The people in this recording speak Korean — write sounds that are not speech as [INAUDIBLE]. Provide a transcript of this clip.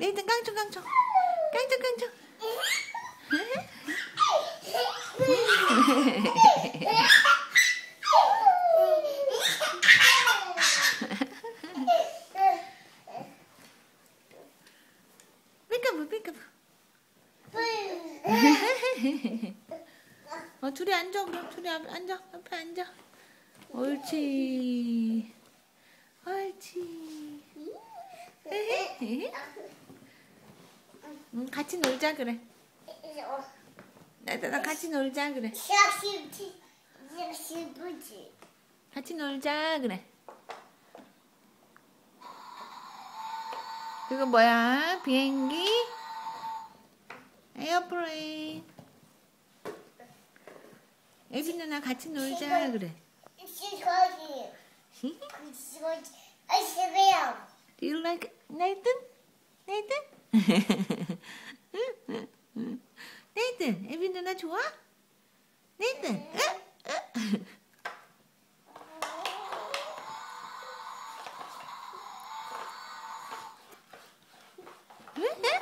네이튼 깡총 깡총. 깡총 깡총. 삐까부 삐까부. 어 둘이 앉아 그럼 둘이 앞 앉아 옆에 앉아. 옳지. 옳지 응, 같이 놀자 그래. 나나 같이 놀자 그래. 같이 놀자 그래. 그거 뭐야? 비행기? 에어플레인. 에비 누나 같이 놀자 그래. Do you like Nathan? Nathan? [LAUGHS] Nathan, 에비 누나 좋아? Nathan, 응? 응? 응?